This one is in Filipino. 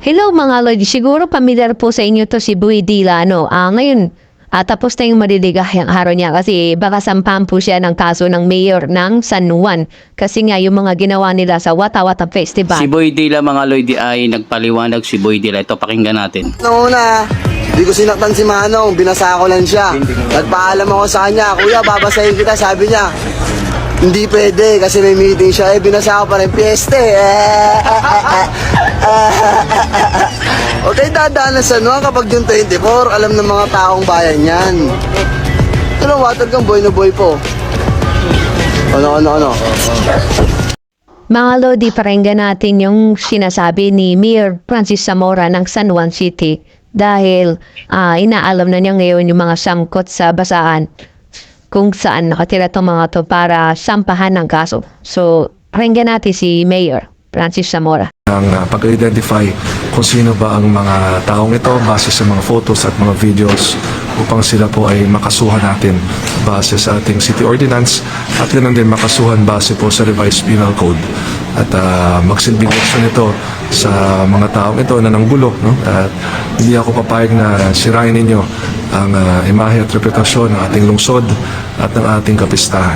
Hello mga Lodi, siguro pamilyar po sa inyo to si Buy Dila, no? Ah, ngayon, ah, tapos na yung maliligayang araw niya kasi baka sampahan po siya ng kaso ng mayor ng San Juan. Kasi nga yung mga ginawa nila sa Wata Wata Festival. Si Boy Dila mga Lloyd ay nagpaliwanag si Boy Dila. Ito pakinggan natin. Noong una, hindi ko sinaktan si Manong, binasa ko lang siya. Nagpaalam ako sa kanya, Kuya, babasahin kita, sabi niya. Hindi pwede kasi may meeting siya. Eh, binasa ko pa rin, piyeste. Eh, Huwag kayo dadaan sa ano kapag yung 24, alam ng mga taong bayan yan. Ano, water kang boy na boy po. Ano, ano, ano? Mga Lodi, paringgan natin yung sinasabi ni Mayor Francis Zamora ng San Juan City dahil ah, inaalam na niya ngayon yung mga samkot sa basaan kung saan nakatira itong mga to para sampahan ng kaso. So, paringgan natin si Mayor Francis Zamora. ang uh, pag-identify kung sino ba ang mga taong ito base sa mga photos at mga videos upang sila po ay makasuhan natin base sa ating city ordinance at ganoon din makasuhan base po sa revised penal code at uh, magsilbing leksyon ito sa mga taong ito na nanggulo no? at hindi ako papayag na sirain ninyo ang uh, imahe at reputasyon ng ating lungsod at ng ating kapistahan.